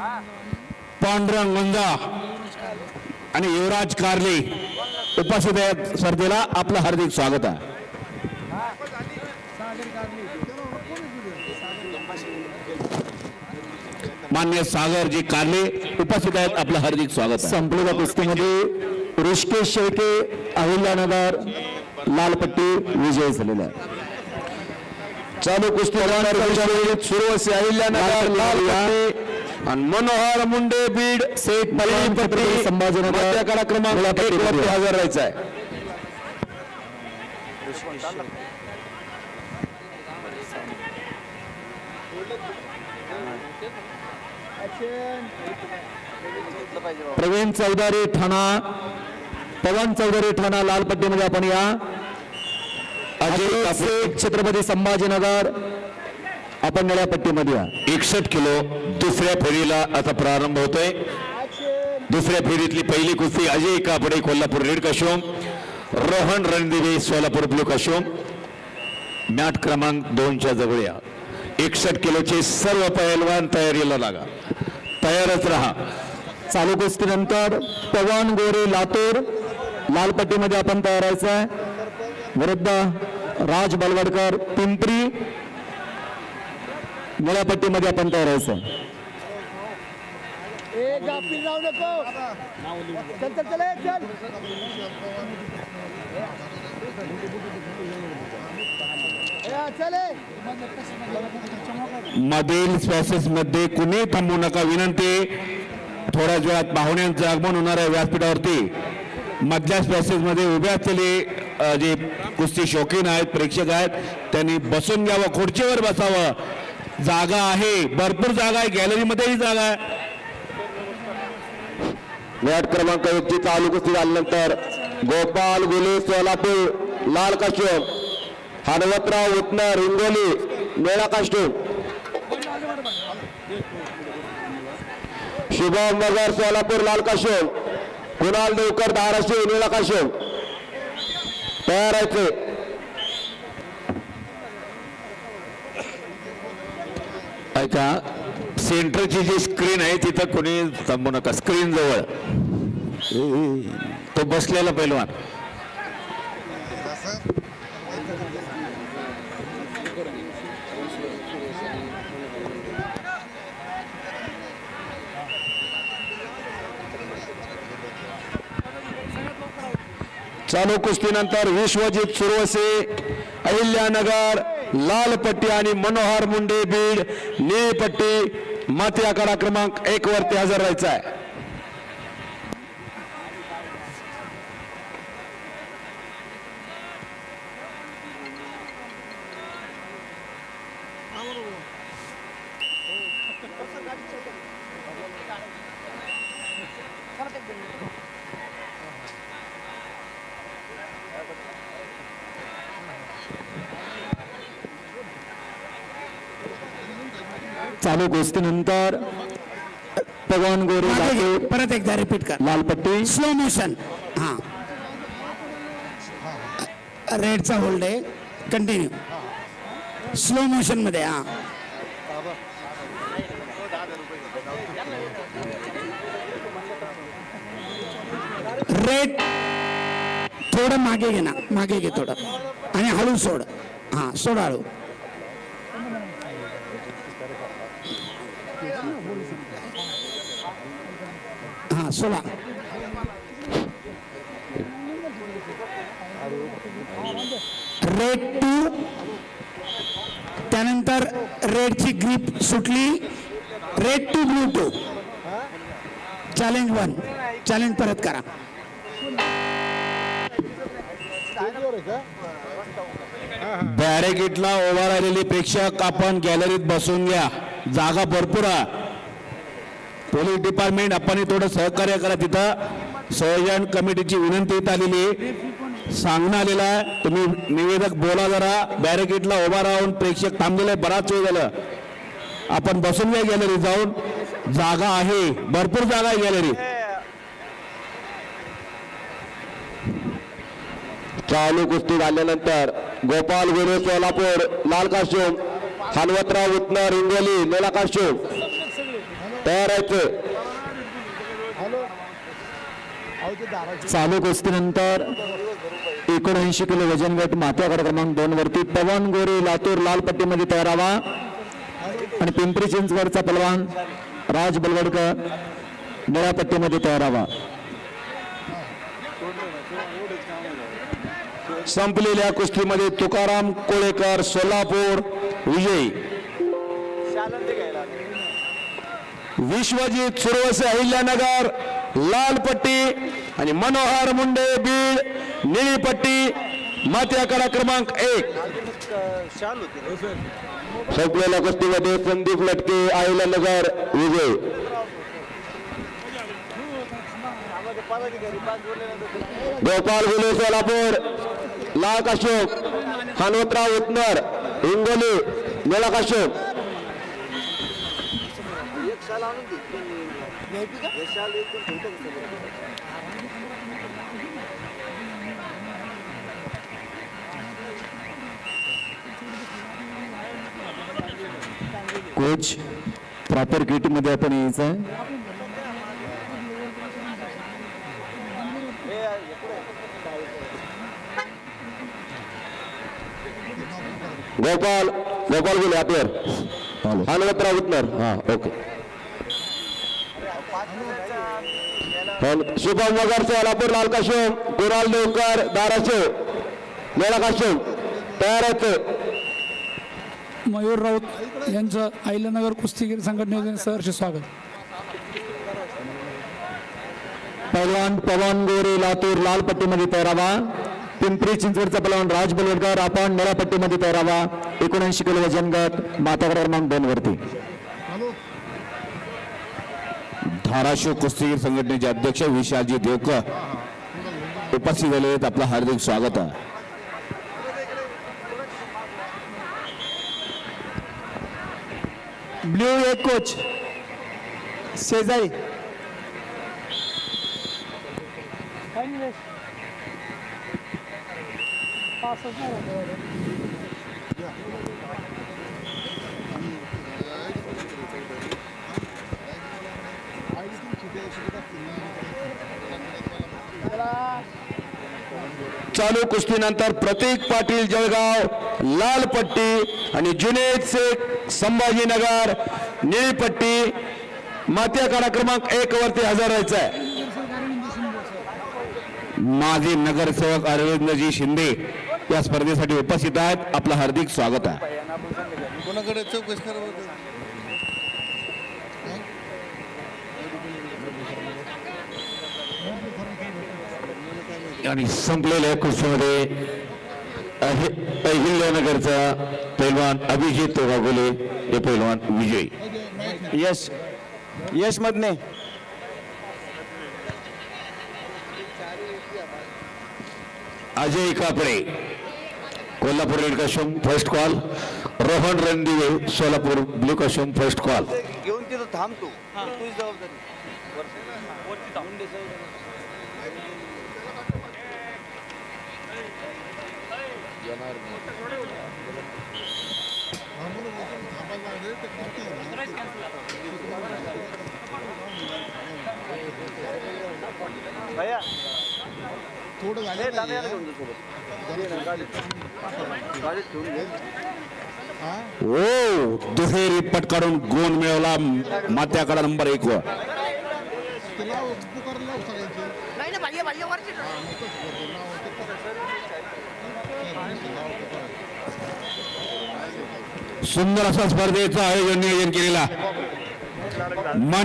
पांडुरंग गुंजा आणि युवराज कारले उपस्थित आहेत. स्पर्धेला आपलं हार्दिक स्वागत आहे. मान्य सागरजी कारले उपस्थित आहेत. आपलं हार्दिक स्वागत संपलेल्या कुस्तीमध्ये ऋषिकेश शेळके अहिल्यानगर लालपट्टी विजय झालेला आहे चालू कुस्ती सुरू असे अहिल्यानगर लालपट्टी आणि मनोहर मुंडे बीड शेख पट्टी संभाजीनगर कडा क्रमांक एक वरती हजर राहायचा आहे. प्रवीण चौधरी ठाणा पवन चौधरी ठाणा लालपट्टीमध्ये आपण या. अजय शेख छत्रपती संभाजीनगर आपण निळ्या पट्टीमध्ये या. एकसष्ट किलो. दुसऱ्या फेरीला आता प्रारंभ होतोय. दुसऱ्या फेरीतली पहिली कुस्ती Ajay Kapde Kolhapur red costume Rohan Randive Solapur blue costume mat क्रमांक दोनच्या जवळ या. एकसठ किलोचे सर्व पैलवान तयारीला लागा. तयारच राहा. चालू कुस्तीनंतर पवन गोरे लातूर. लालपट्टीमध्ये आपण तयार आहे विरुद्ध राज बलवडकर पिंपरी. निळ्या पट्टीमध्ये आपण तयार आहे. ए गापील लावू नको. चल चल चल चल. मधील स्पॅसेस मध्ये कुणी थांबू नका. विनंती थोड्याच वेळात पाहुण्यांचं आगमन होणार आहे व्यासपीठावरती. मधल्या स्पॅसेस मध्ये उभे असलेले जे कुस्ती शौकीन आहेत प्रेक्षक आहेत त्यांनी बसून घ्यावं. खुर्चीवर बसावं. जागा आहे. भरपूर जागा आहे. गॅलरीमध्येही जागा आहे. मॅट क्रमांक एकची चालू कुस्ती झाल्यानंतर गोपाल गुले सोलापूर लाल काश्टूम हनुमतराव उतनर हिंगोली मेळा काश्टूम शुभम मगर सोलापूर लाल काश्टूम कुणाल देवकर धाराशिव निळा काश्टूम तयार आहे ऐका सेंटरची जी स्क्रीन आहे तिथं कोणी थांबू नका. स्क्रीन जवळ. तो बसलेला पैलवान. चालू कुस्तीनंतर विश्वजित सुरवसे अहिल्यानगर लाल पट्टी आणि मनोहर मुंडे बीड निळी पट्टी माती आकडा क्रमांक एक वरती हजर राहायचा आहे चालू गोष्टीनंतर पवन गोरे. लातूर, परत एकदा रिपीट कर. लाल पट्टी स्लो मोशन हा रेडचा होल्ड आहे. कंटिन्यू स्लो मोशनमध्ये हा. रेड थोडं मागे घे ना. मागे घे थोडं. आणि हळू सोड. हा सोड हळू. हा रेड टू त्यानंतर रेडची ग्रीप सुटली. Red two blue two challenge one challenge परत करा. बॅरेगेटला उभा राहिलेले प्रेक्षक आपण गॅलरीत बसून घ्या. जागा भरपूर आहे. पोलीस डिपार्टमेंट आपण थोडं सहकार्य करा तिथं. संयोजन कमिटीची विनंती येत आलेली आहे. सांगणं आलेलं आहे. तुम्ही निवेदक बोला जरा. बॅरिकेडला उभा राहून प्रेक्षक थांबलेलं आहे, बराच वेळ झालं. आपण बसून या गॅलरी जाऊन. जागा आहे. भरपूर जागा आहे गॅलरी चालू कुस्ती झाल्यानंतर गोपाल गुरु सोलापूर लाल काश्यूम हनुमतराव उतनर हिंगोली निळा काश्यूम तयार आहेत चालू कुस्तीनंतर एकोणऐंशी किलो वजन गट माथ्याकडे क्रमांक दोन वरती पवन गोरे लातूर लाल पट्टीमध्ये तयार व्हा आणि पिंपरी चिंचवडचा पलवान राज बलवडकर निळ्या पट्टीमध्ये तयार व्हा संपलेल्या कुस्तीमध्ये तुकाराम कोळेकर सोलापूर विजयी. विश्वजित सुरवसे अहिल्यानगर लाल पट्टी आणि मनोहर मुंडे बीड निळी पट्टी मात्याकडा क्रमांक एक. संपलेल्या कुस्तीमध्ये संदीप लटके अहिल्यानगर विजय. गोपाल गुले सोलापूर. लाल काशोक हनुमतराव उतनर हिंगोली. निळा काशोक कोच प्रॉपरमध्ये आपण यायचं आहे. गोपाल गोपाल गेले आपल्यावर हनुमंतराव उतनर हा ओके. शुभम वगर सोलापूर लाल काशोम कुणाल देवकर धाराशिव काशोम तयार आहेत मयूर राऊत यांचं अहिल्यानगर कुस्तीगीर संघटनेचे सहर्ष स्वागत. पहलवान पवन गोरे लातूर लाल पट्टीमध्ये तयारावा पिंपरी चिंचवडचा पहलवान राज बलवडकर आपण निळ्या पट्टीमध्ये एकोणऐंशी किलो वजन गट माथ्याकडे क्रमांक दोन वरती. धाराशिव कुस्तीगीर संघटनेचे अध्यक्ष विशालजी देवकर उपस्थित आहेत. आपलं हार्दिक स्वागत आहे. ब्ल्यू एक कोच शेजारी चालू कुस्तीनंतर प्रतीक पाटील जळगाव लाल पट्टी आणि जुनेद शेख संभाजीनगर निळी पट्टी. मात्याकडा क्रमांक एक वरती हजर राहायचा आहे माजी नगरसेवक अरविंदजी शिंदे या स्पर्धेसाठी उपस्थित आहेत. आपलं हार्दिक स्वागत आहे. आणि संपलेल्या कुस्तीमध्ये अहि- अहिल्यानगरचा पैलवान अभिजित तोगागोले हे पैलवान विजयी. यश यश मधने Ajay कापडे. Kolhapur red काशम first call Rohan Randive Solapur blue काशम first call घेऊन तिथं थांबतो तुझी जबाबदारी. भैया थोडं झालं घेऊन जा सोबत. गाडीत ठेवून घे. ओ दुहेरी पट काढून गोंद मिळवला मात्याकडा नंबर एक वर. नाही ना सुंदर असा स्पर्धेचं आयोजन नियोजन केलेला. मन